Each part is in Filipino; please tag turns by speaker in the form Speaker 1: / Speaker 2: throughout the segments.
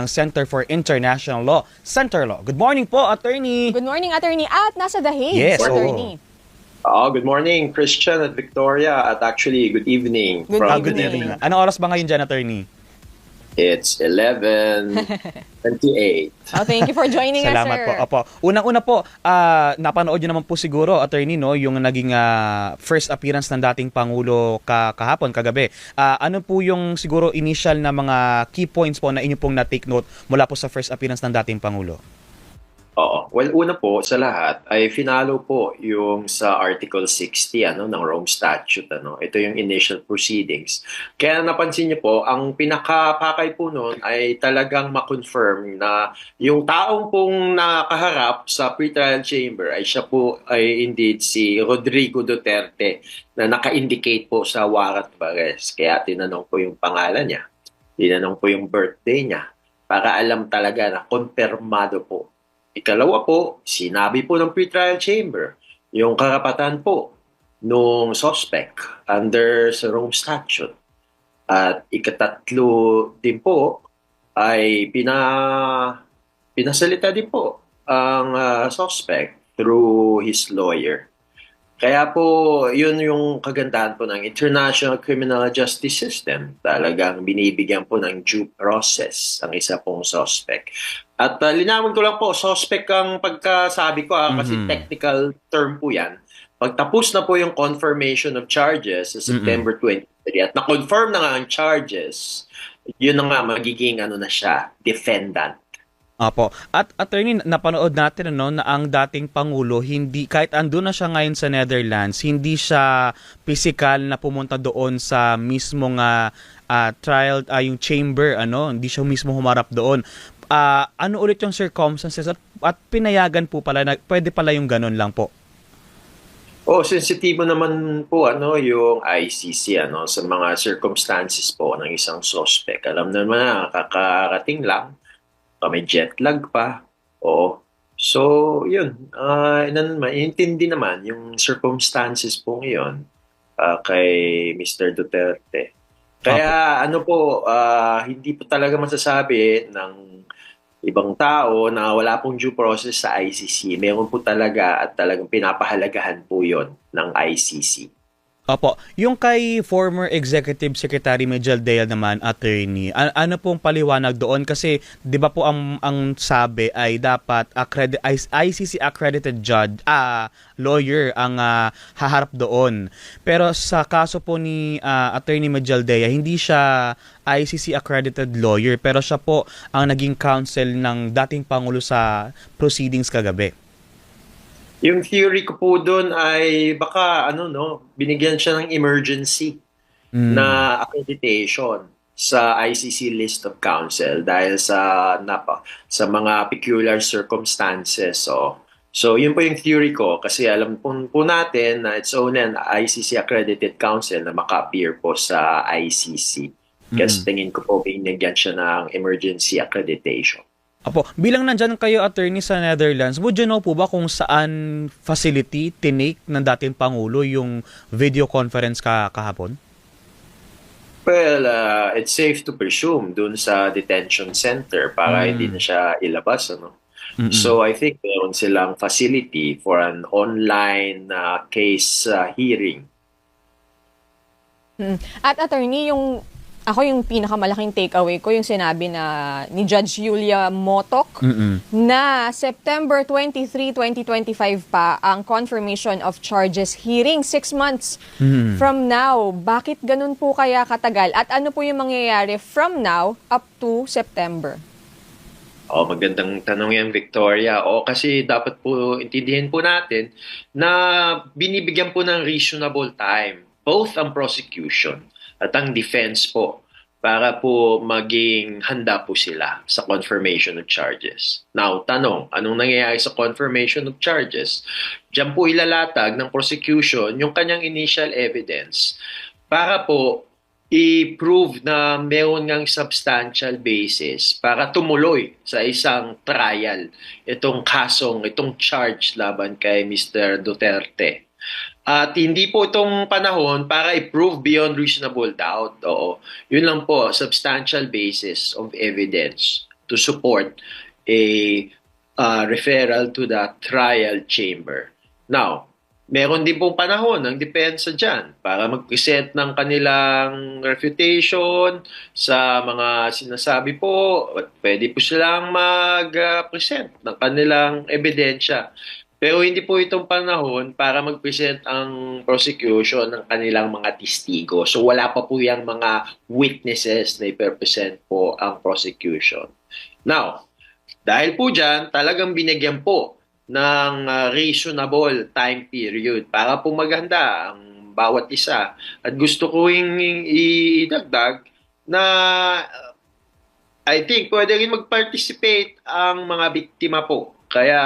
Speaker 1: ng Center for International Law, Center Law. Good morning po, attorney.
Speaker 2: Good morning, attorney. At nasa The Hague,
Speaker 1: Yes,
Speaker 2: attorney.
Speaker 3: Oh, good morning, Christian at Victoria. At actually, good evening
Speaker 2: Good
Speaker 1: Ah,
Speaker 3: from
Speaker 1: good
Speaker 2: evening.
Speaker 1: evening. Anong oras ba ngayon dyan, attorney?
Speaker 3: It's 11.28.
Speaker 2: Oh, thank you for joining us,
Speaker 1: Salamat
Speaker 2: sir.
Speaker 1: po. Opo. Unang-una po, ah, napanood niyo naman po siguro, attorney, no, yung naging ah, first appearance ng dating Pangulo ka kahapon, kagabi. Ah, ano po yung siguro initial na mga key points po na inyo pong na-take note mula po sa first appearance ng dating Pangulo?
Speaker 3: Oo. Well, una po sa lahat ay finalo po yung sa Article 60 ano ng Rome Statute ano. Ito yung initial proceedings. Kaya napansin niyo po, ang pinakapakay po noon ay talagang ma-confirm na yung taong pong nakaharap sa pretrial chamber ay siya po ay indeed si Rodrigo Duterte na naka-indicate po sa warrant of arrest. Kaya tinanong po yung pangalan niya. Tinanong po yung birthday niya para alam talaga na konfirmado po Ikalawa po, sinabi po ng pretrial chamber yung karapatan po nung suspect under sa Rome Statute. At ikatatlo din po ay pina, pinasalita din po ang ah, suspect through his lawyer. Kaya po, yun yung kagandahan po ng International Criminal Justice System. Talagang binibigyan po ng due process ang isa pong suspect. At uh, linawin ko lang po, suspect ang pagkasabi ko ah, kasi
Speaker 1: Mhm.
Speaker 3: technical term po yan. Pagtapos na po yung confirmation of charges sa September 23 at na-confirm na nga ang charges, yun na nga magiging ano na siya, defendant.
Speaker 1: Apo. At attorney, napanood natin ano, na ang dating Pangulo, hindi, kahit andun na siya ngayon sa Netherlands, hindi siya physical na pumunta doon sa mismong ah, ah, trial, ah, yung chamber, ano, hindi siya mismo humarap doon. Ah, ano ulit yung circumstances at, at pinayagan po pala, na, pwede pala yung ganun lang po.
Speaker 3: Oh, sensitibo naman po ano yung ICC ano sa mga circumstances po ng isang suspect. Alam naman na kakarating lang, uh, may jet lag pa. Oo. So, yun. Uh, naman, intindi naman yung circumstances po ngayon uh, kay Mr. Duterte. Kaya ano po, ah, hindi po talaga masasabi ng ibang tao na wala pong due process sa ICC. Meron po talaga at talagang pinapahalagahan po yon ng ICC.
Speaker 1: Opo, yung kay former Executive Secretary Dale naman, attorney, a- ano pong paliwanag doon? Kasi, di ba po ang, ang sabi ay dapat accredi- ICC accredited judge, ah, lawyer ang ah, haharap doon. Pero sa kaso po ni ah, attorney Majel Dea, hindi siya ICC accredited lawyer, pero siya po ang naging counsel ng dating Pangulo sa proceedings kagabi.
Speaker 3: Yung theory ko po doon ay baka ano no, binigyan siya ng emergency
Speaker 1: Mm.
Speaker 3: na accreditation sa ICC list of counsel dahil sa napa, sa mga peculiar circumstances. So, so yun po yung theory ko kasi alam po, po natin na it's only an ICC accredited counsel na maka-appear po sa ICC. Kasi
Speaker 1: Mm.
Speaker 3: tingin ko po binigyan siya ng emergency accreditation.
Speaker 1: Apo, bilang nandyan kayo attorney sa Netherlands, would you know po ba kung saan facility tinake ng dating Pangulo yung video conference ka kahapon?
Speaker 3: Well, uh, it's safe to presume dun sa detention center para
Speaker 1: Mm.
Speaker 3: hindi na siya ilabas. Ano?
Speaker 1: Mm-mm.
Speaker 3: So I think meron silang facility for an online uh, case uh, hearing.
Speaker 2: Hmm. At attorney, yung ako yung pinakamalaking takeaway ko yung sinabi na ni Judge Julia Motok
Speaker 1: Mm-mm.
Speaker 2: na September 23, 2025 pa ang confirmation of charges hearing. Six months
Speaker 1: Mm.
Speaker 2: from now. Bakit ganun po kaya katagal? At ano po yung mangyayari from now up to September?
Speaker 3: Oh, magandang tanong yan, Victoria. O kasi dapat po intindihin po natin na binibigyan po ng reasonable time both ang prosecution at ang defense po para po maging handa po sila sa confirmation of charges. Now, tanong, anong nangyayari sa confirmation of charges? Diyan po ilalatag ng prosecution yung kanyang initial evidence para po i-prove na meron ngang substantial basis para tumuloy sa isang trial itong kasong, itong charge laban kay Mr. Duterte. At hindi po itong panahon para i-prove beyond reasonable doubt. Oo. Yun lang po, substantial basis of evidence to support a uh, referral to the trial chamber. Now, meron din pong panahon ng depensa dyan para mag-present ng kanilang refutation sa mga sinasabi po. Pwede po silang mag-present ng kanilang ebidensya. Pero hindi po itong panahon para mag-present ang prosecution ng kanilang mga testigo. So wala pa po yung mga witnesses na i-present po ang prosecution. Now, dahil po dyan, talagang binigyan po ng uh, reasonable time period para po maganda ang bawat isa. At gusto ko yung idagdag na I think pwede rin mag-participate ang mga biktima po. Kaya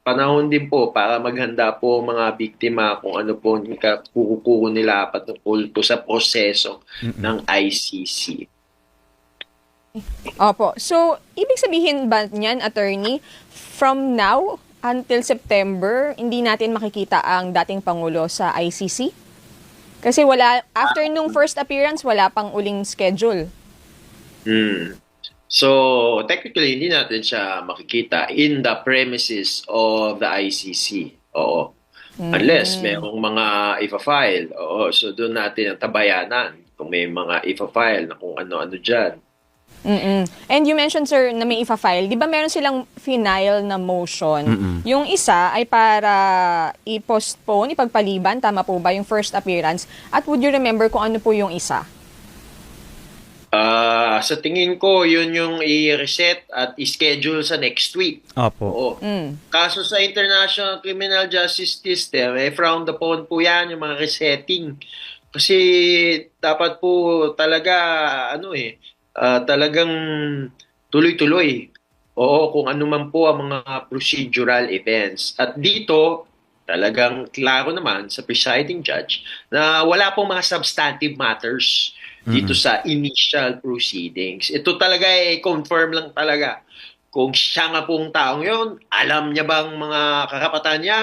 Speaker 3: panahon din po para maghanda po mga biktima kung ano po kukukuha nila patungkol po sa proseso Mm-mm. ng ICC.
Speaker 2: Opo. So, ibig sabihin ba niyan, attorney, from now until September, hindi natin makikita ang dating Pangulo sa ICC? Kasi wala, after nung first appearance, wala pang uling schedule.
Speaker 3: Hmm. So, technically, hindi natin siya makikita in the premises of the ICC. Oo. Mm. Unless mayroong mga ifa-file. Oo. So, doon natin ang tabayanan kung may mga ifa-file na kung ano-ano dyan.
Speaker 2: Mm-mm. And you mentioned, sir, na may ifa-file. Di ba meron silang final na motion?
Speaker 1: Mm-mm.
Speaker 2: Yung isa ay para i-postpone, ipagpaliban, tama po ba, yung first appearance? At would you remember kung ano po yung isa?
Speaker 3: Uh, sa tingin ko, yun yung i-reset at i-schedule sa next week.
Speaker 1: Opo.
Speaker 3: Oo.
Speaker 2: Mm.
Speaker 3: Kaso sa International Criminal Justice System, eh, frowned upon po yan, yung mga resetting. Kasi dapat po talaga, ano eh, uh, talagang tuloy-tuloy. Oo, kung ano man po ang mga procedural events. At dito, talagang klaro naman sa presiding judge na wala pong mga substantive matters dito mm-hmm. sa initial proceedings. Ito talaga eh, confirm lang talaga. Kung siya nga pong taong yon, alam niya bang mga karapatan niya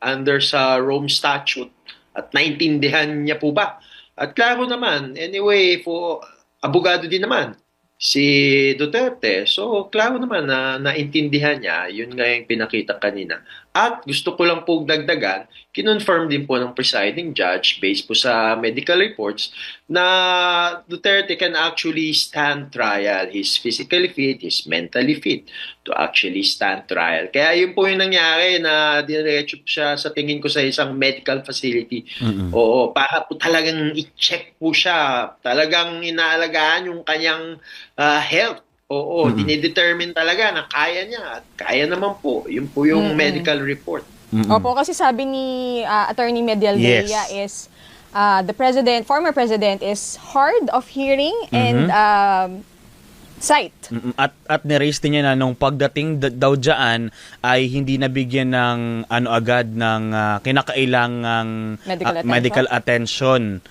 Speaker 3: under sa Rome Statute at naintindihan niya po ba? At klaro naman, anyway, for abogado din naman si Duterte. So, klaro naman na naintindihan niya, yun nga yung pinakita kanina. At gusto ko lang po dagdagan, kinonfirm din po ng presiding judge based po sa medical reports na Duterte can actually stand trial. He's physically fit, he's mentally fit to actually stand trial. Kaya yun po yung nangyari na diretso siya sa tingin ko sa isang medical facility.
Speaker 1: Mm-hmm.
Speaker 3: Oo, para po talagang i-check po siya. Talagang inaalagaan yung kanyang uh, health Oo, mm-hmm. dinidetermine talaga na kaya niya at kaya naman po. Yun po yung mm-hmm. medical report.
Speaker 1: Mm-hmm.
Speaker 2: Opo, kasi sabi ni uh, Attorney Medialdea
Speaker 1: yes.
Speaker 2: is uh, the president, former president is hard of hearing mm-hmm. and um, sight.
Speaker 1: At at ni-raise din niya na nung pagdating d- daw diyan ay hindi nabigyan ng ano agad ng uh, kinakailangang
Speaker 2: medical,
Speaker 1: uh, medical attention.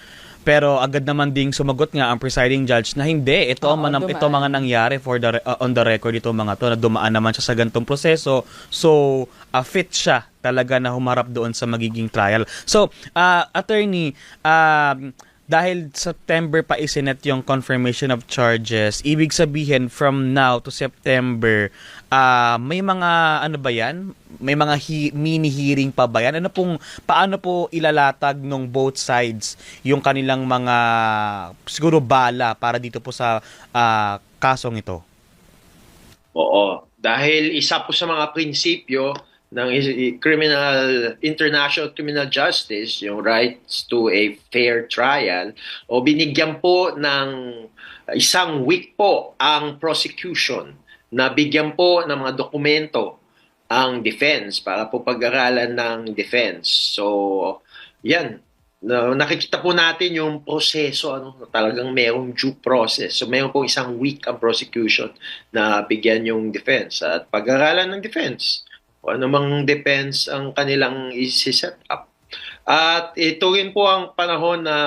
Speaker 1: Pero agad naman ding sumagot nga ang presiding judge na hindi, ito,
Speaker 2: Oo,
Speaker 1: manam,
Speaker 2: dumaan.
Speaker 1: ito mga nangyari for the, uh, on the record ito mga to, na dumaan naman siya sa gantong proseso. So, uh, fit siya talaga na humarap doon sa magiging trial. So, uh, attorney, uh, dahil September pa isinet yung confirmation of charges, ibig sabihin from now to September, uh, may mga ano ba yan? May mga hi- mini hearing pa ba yan? Ano pong paano po ilalatag nung both sides yung kanilang mga siguro bala para dito po sa uh, kasong ito?
Speaker 3: Oo, dahil isa po sa mga prinsipyo ng criminal international criminal justice yung rights to a fair trial o binigyan po ng isang week po ang prosecution na bigyan po ng mga dokumento ang defense para po pag-aralan ng defense. So, yan. Na, nakikita po natin yung proseso, ano, talagang mayroong due process. So, mayroon po isang week ang prosecution na bigyan yung defense. At pag-aralan ng defense, o anumang defense ang kanilang isi-set up. At ito rin po ang panahon na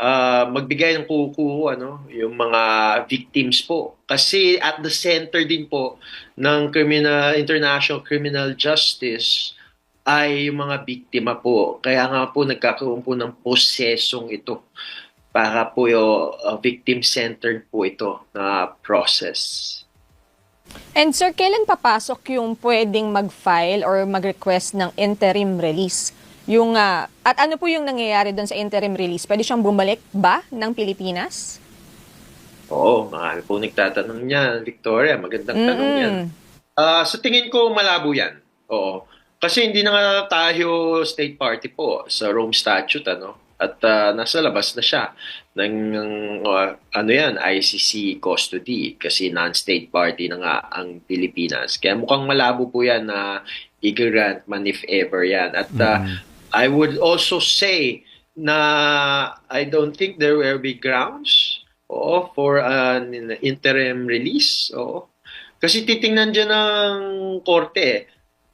Speaker 3: uh, magbigay ng kuku ano, yung mga victims po. Kasi at the center din po ng criminal international criminal justice ay yung mga biktima po. Kaya nga po nagkakaroon po ng prosesong ito para po yung uh, victim-centered po ito na process.
Speaker 2: And sir, kailan papasok yung pwedeng mag-file or mag-request ng interim release? Yung, ah, at ano po yung nangyayari doon sa interim release? Pwede siyang bumalik ba ng Pilipinas?
Speaker 3: Oo, mahal po nagtatanong niya, Victoria. Magandang tanong yan. Ah, sa tingin ko, malabo yan. Oo. Kasi hindi na nga tayo state party po sa Rome Statute, ano? At ah, nasa labas na siya ng, ah, ano yan, ICC custody kasi non-state party na nga ang Pilipinas. Kaya mukhang malabo po yan na i-grant man if ever yan. At ah, I would also say na I don't think there will be grounds oo, for an interim release. Oo. Kasi titingnan dyan ng korte, eh,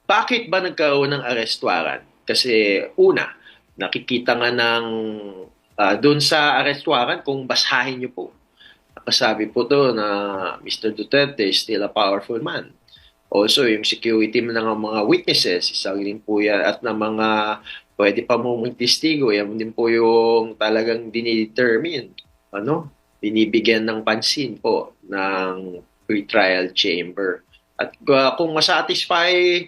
Speaker 3: bakit ba nagkaroon ng arrest warrant? Kasi una, nakikita nga ng ah, doon sa arrest warrant kung basahin niyo po. Nakasabi po to na Mr. Duterte is still a powerful man. Also, yung security ng mga witnesses, isang din po yan, at ng mga pwede pa mong testigo, yan din po yung talagang dinidetermine, ano, binibigyan ng pansin po ng pretrial chamber. At uh, kung masatisfy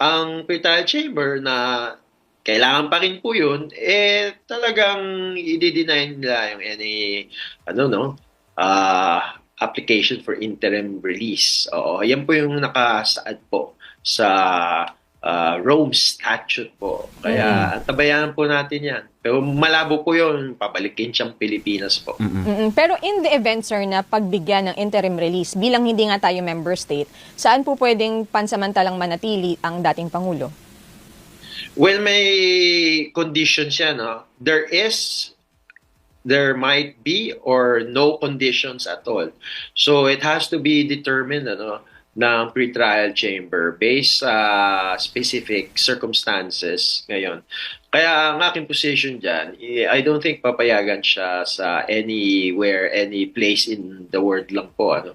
Speaker 3: ang pretrial chamber na kailangan pa rin po yun, eh talagang i-deny nila yung any, ano no, ah application for interim release. Oo, yan po yung nakasaad po sa ah, Rome Statute po. Kaya antabayan po natin yan. Pero malabo po yun, pabalikin siyang Pilipinas po.
Speaker 2: Mm-mm. Pero in the event, sir, na pagbigyan ng interim release, bilang hindi nga tayo member state, saan po pwedeng pansamantalang manatili ang dating Pangulo?
Speaker 3: Well, may conditions yan. No? There is, there might be, or no conditions at all. So it has to be determined ano, ng pretrial chamber based sa specific circumstances ngayon. Kaya ang aking position dyan, eh, I don't think papayagan siya sa anywhere, any place in the world lang po. Ano?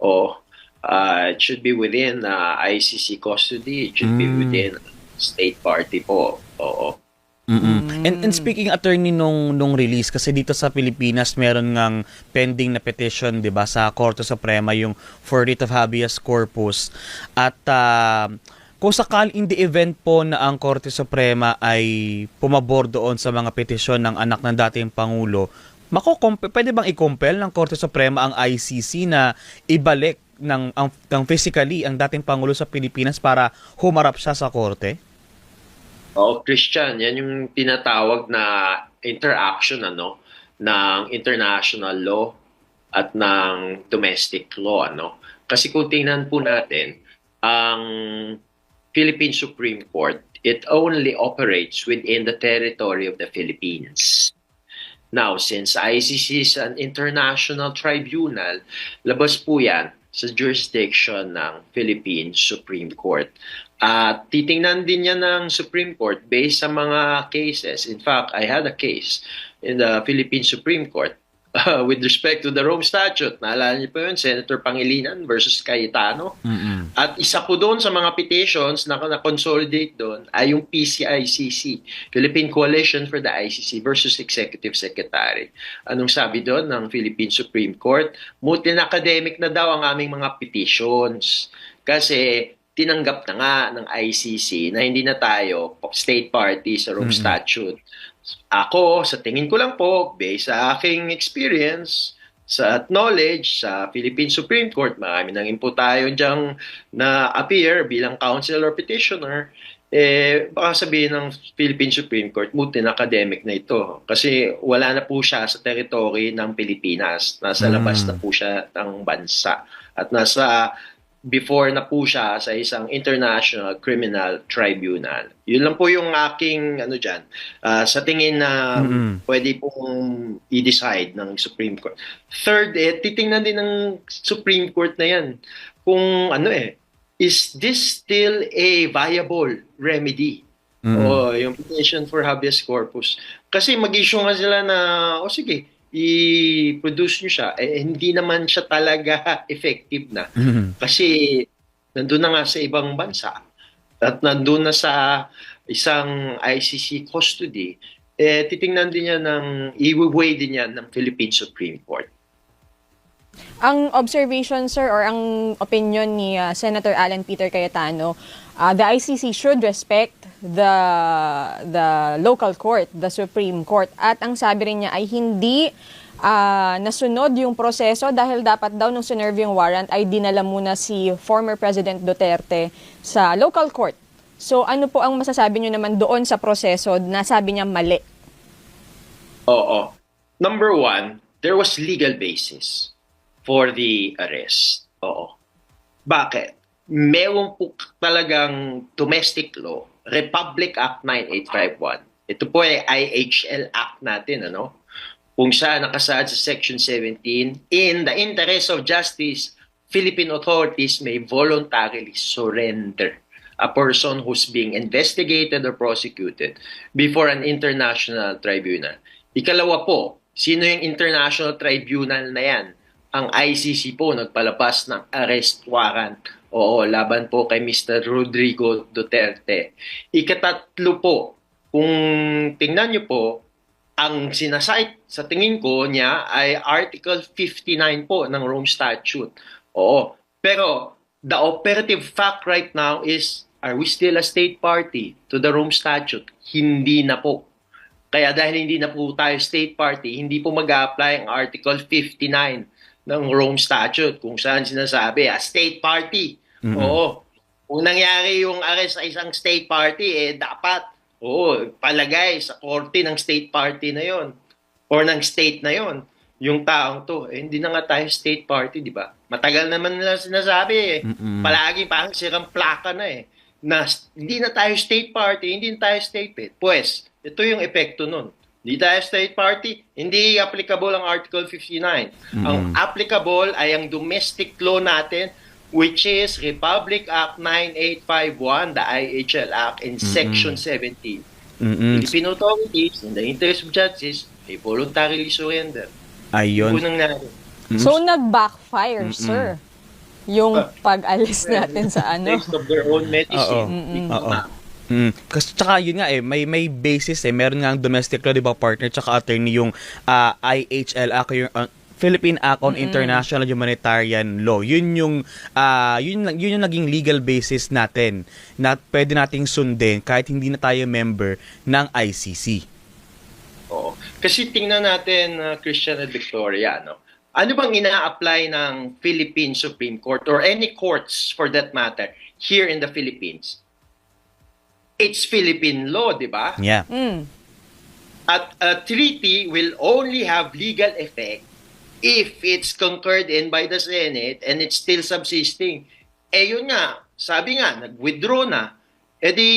Speaker 3: O uh, it should be within uh, ICC custody. It should be
Speaker 1: Mm.
Speaker 3: within state party po. Oo.
Speaker 1: Mm-mm. And, and speaking attorney nung nung release kasi dito sa Pilipinas meron ngang pending na petition 'di ba sa Korte Suprema yung for writ of habeas corpus at ah, kung sakali in the event po na ang Korte Suprema ay pumabor doon sa mga petisyon ng anak ng dating pangulo makokompe pwede bang i-compel ng Korte Suprema ang ICC na ibalik ng ang, ng physically ang dating pangulo sa Pilipinas para humarap siya sa korte?
Speaker 3: Oo, Christian, yan yung tinatawag na interaction ano ng international law at ng domestic law ano. Kasi kung tingnan po natin ang Philippine Supreme Court, it only operates within the territory of the Philippines. Now, since ICC is an international tribunal, labas po yan sa jurisdiction ng Philippine Supreme Court. At titingnan din niya ng Supreme Court based sa mga cases. In fact, I had a case in the Philippine Supreme Court uh, with respect to the Rome Statute. Naalala niyo po yun, Senator Pangilinan versus Cayetano.
Speaker 1: Mm-mm.
Speaker 3: At isa po doon sa mga petitions na na-consolidate doon ay yung PCICC, Philippine Coalition for the ICC versus Executive Secretary. Anong sabi doon ng Philippine Supreme Court? Multi-academic na daw ang aming mga petitions. Kasi tinanggap na nga ng ICC na hindi na tayo state party sa Rome
Speaker 1: Mhm.
Speaker 3: Statute. Ako, sa tingin ko lang po, based sa aking experience, sa knowledge sa Philippine Supreme Court, marami nang po tayo diyang na-appear bilang counsel or petitioner, eh, baka sabihin ng Philippine Supreme Court, mutin academic na ito. Kasi wala na po siya sa territory ng Pilipinas. Nasa labas
Speaker 1: Mm.
Speaker 3: na po siya ng bansa. At nasa before na po siya sa isang international criminal tribunal. Yun lang po yung aking ano diyan. sa tingin na
Speaker 1: Mm-mm.
Speaker 3: pwede pong i-decide ng Supreme Court. Third, eh, titingnan din ng Supreme Court na yan kung ano eh, is this still a viable remedy?
Speaker 1: Mm-mm.
Speaker 3: O yung petition for habeas corpus. Kasi mag-issue nga sila na, o sige, i-produce nyo siya. Eh, hindi naman siya talaga effective na.
Speaker 1: Mhm.
Speaker 3: Kasi nandun na nga sa ibang bansa at nandun na sa isang ICC custody, eh, titingnan din yan ng, i-weigh din yan ng Philippine Supreme Court.
Speaker 2: Ang observation, sir, or ang opinion ni uh, Senator Alan Peter Cayetano, uh, the ICC should respect the the local court, the Supreme Court. At ang sabi rin niya ay hindi uh, nasunod yung proseso dahil dapat daw nung sinerve yung warrant ay dinala muna si former President Duterte sa local court. So ano po ang masasabi niyo naman doon sa proseso na sabi niya mali?
Speaker 3: Oo. Number one, there was legal basis for the arrest. Oo. Bakit? Meron po talagang domestic law, Republic Act 9851. Ito po ay IHL Act natin, ano? Kung saan nakasaad sa Section 17, in the interest of justice, Philippine authorities may voluntarily surrender a person who's being investigated or prosecuted before an international tribunal. Ikalawa po, sino yung international tribunal na yan? Ang ICC po nagpalabas ng arrest warrant. Oo, laban po kay Mr. Rodrigo Duterte. Ikatatlo po, kung tingnan nyo po, ang sinasite sa tingin ko niya ay Article 59 po ng Rome Statute. Oo, pero the operative fact right now is, are we still a state party to the Rome Statute? Hindi na po. Kaya dahil hindi na po tayo state party, hindi po mag-apply ang Article 59 ng Rome Statute kung saan sinasabi, a state party.
Speaker 1: Mhm.
Speaker 3: Oo. Kung nangyari yung arrest sa isang state party, eh dapat, oo, palagay sa korte ng state party na yon or ng state na yon yung taong to, eh, hindi na nga tayo state party, di ba? Matagal naman nila sinasabi eh.
Speaker 1: Mm-mm.
Speaker 3: Palagi parang sirang plaka na eh. Na hindi na tayo state party, hindi na tayo state pet. Pues, ito yung epekto nun. Hindi tayo state party, hindi applicable ang Article 59. Ang applicable ay ang domestic law natin which is Republic Act 9851, the IHL Act in Section 17.
Speaker 1: Mm-mm.
Speaker 3: Philippine authorities, in the interest of justice, they voluntarily surrender.
Speaker 1: Ayun.
Speaker 3: Unang nangyari.
Speaker 2: So nag-backfire, sir. Yung pag-alis natin sa ano.
Speaker 3: Taste of their own medicine.
Speaker 1: Oo. Oo. Mm. Kasi tsaka yun nga eh, may may basis eh. Meron nga ang domestic law, di ba, partner, tsaka attorney yung ah, IHL Act, yung ah, Philippine Act on International Humanitarian Law. Yun yung ah, yun yun yung naging legal basis natin na pwede nating sundin kahit hindi na tayo member ng ICC.
Speaker 3: Oo. Kasi tingnan natin, uh, Christian at Victoria, no? ano bang ina-apply ng Philippine Supreme Court or any courts for that matter here in the Philippines? It's Philippine law, di ba?
Speaker 1: Yeah.
Speaker 2: Mm.
Speaker 3: At a treaty will only have legal effect if it's concurred in by the Senate and it's still subsisting. Eh yun nga, sabi nga, nag-withdraw na. Eh di,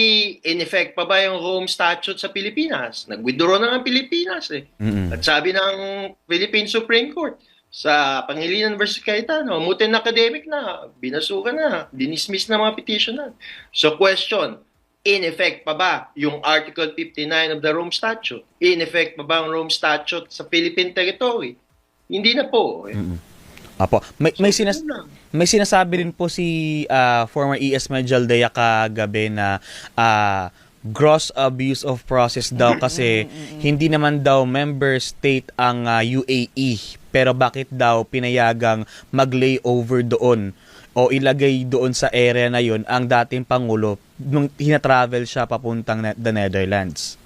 Speaker 3: in effect pa ba yung Rome Statute sa Pilipinas? Nag-withdraw na ng Pilipinas eh.
Speaker 1: Mm-mm.
Speaker 3: At sabi ng Philippine Supreme Court, sa Pangilinan versus Cayetano, mutin academic na, binasukan na, dinismiss na mga petitioner. So question, in effect pa ba yung Article 59 of the Rome Statute? In effect pa ba ang Rome Statute sa Philippine territory? Hindi na po. Eh.
Speaker 1: Apo. May, may, sinas- may sinasabi rin po si ah, former ES Majaldea kagabi na ah, gross abuse of process daw kasi hindi naman daw member state ang ah, UAE pero bakit daw pinayagang mag-layover doon o ilagay doon sa area na yon ang dating pangulo nung hina-travel siya papuntang the Netherlands.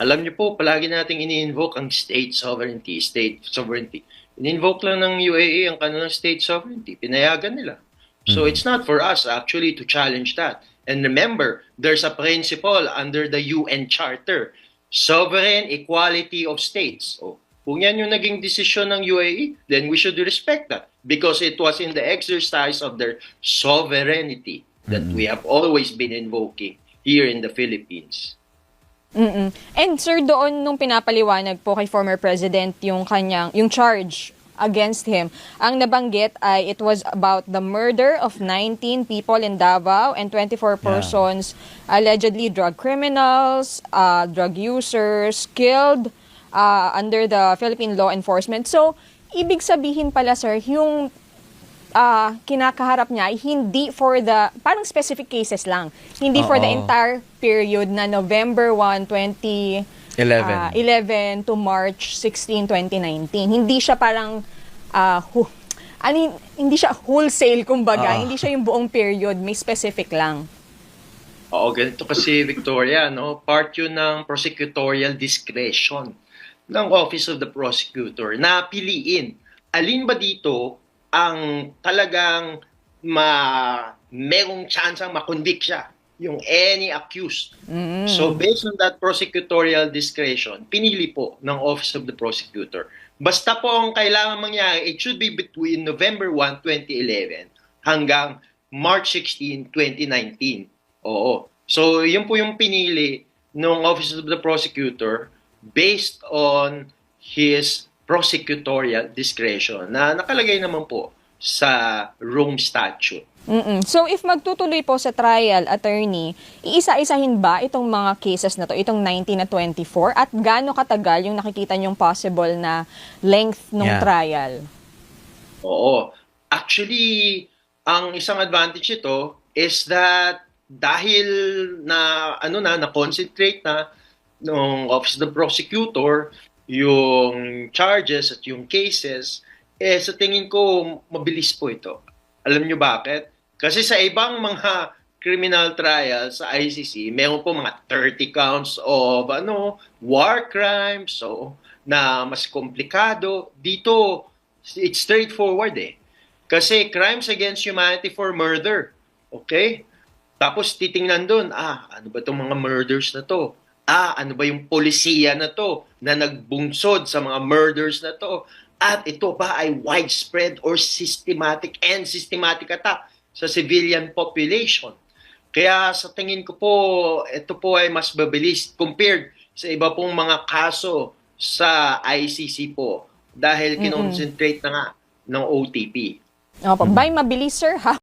Speaker 3: Alam niyo po, palagi nating ini-invoke ang state sovereignty, state sovereignty. In-invoke lang ng UAE ang kanilang state sovereignty. Pinayagan nila. So it's not for us actually to challenge that. And remember, there's a principle under the UN Charter, sovereign equality of states. O, kung yan yung naging desisyon ng UAE, then we should respect that because it was in the exercise of their sovereignty that we have always been invoking here in the Philippines.
Speaker 2: Mm-mm. And sir, doon nung pinapaliwanag po kay former president yung kanyang yung charge against him, ang nabanggit ay it was about the murder of 19 people in Davao and 24 persons allegedly drug criminals, uh, drug users killed uh, under the Philippine law enforcement. So, ibig sabihin pala sir, yung ah kinakaharap niya ay hindi for the, parang specific cases lang. Hindi for the
Speaker 1: Oo.
Speaker 2: entire period na November 1, 20,
Speaker 1: 11.
Speaker 2: ah, 11 to March 16, 2019. Hindi siya parang ah, hu- Ani, hindi siya wholesale, kumbaga.
Speaker 1: Ah.
Speaker 2: Hindi siya yung buong period. May specific lang.
Speaker 3: Oo, ganito kasi Victoria, no? Part yun ng prosecutorial discretion ng Office of the Prosecutor na piliin alin ba dito ang talagang ma merong chance ang makonvict siya yung any accused. So based on that prosecutorial discretion, pinili po ng Office of the Prosecutor. Basta po ang kailangan mangyari, it should be between November 1, 2011 hanggang March 16, 2019. Oo. So, yun po yung pinili ng Office of the Prosecutor based on his prosecutorial discretion na nakalagay naman po sa Rome Statute.
Speaker 2: Mm-mm. So, if magtutuloy po sa trial, attorney, iisa-isahin ba itong mga cases na to, itong 19 na 24, at gaano katagal yung nakikita niyong possible na length ng
Speaker 1: Yeah.
Speaker 2: trial?
Speaker 3: Oo. Actually, ang isang advantage ito is that dahil na ano na na-concentrate na ng Office of the Prosecutor yung charges at yung cases eh sa tingin ko mabilis po ito. Alam nyo bakit? Kasi sa ibang mga criminal trials sa ICC, meron po mga 30 counts of ano, war crimes, so na mas komplikado. Dito, it's straightforward eh. Kasi crimes against humanity for murder. Okay? Tapos titingnan doon, ah, ano ba itong mga murders na to? Ah, ano ba yung polisiya na to na nagbunsod sa mga murders na to? At ito ba ay widespread or systematic and systematic attack sa civilian population? Kaya sa tingin ko po, ito po ay mas mabilis compared sa iba pong mga kaso sa ICC po dahil kinoncentrate na nga ng OTP.
Speaker 2: Opo, by mabilis, sir, ha?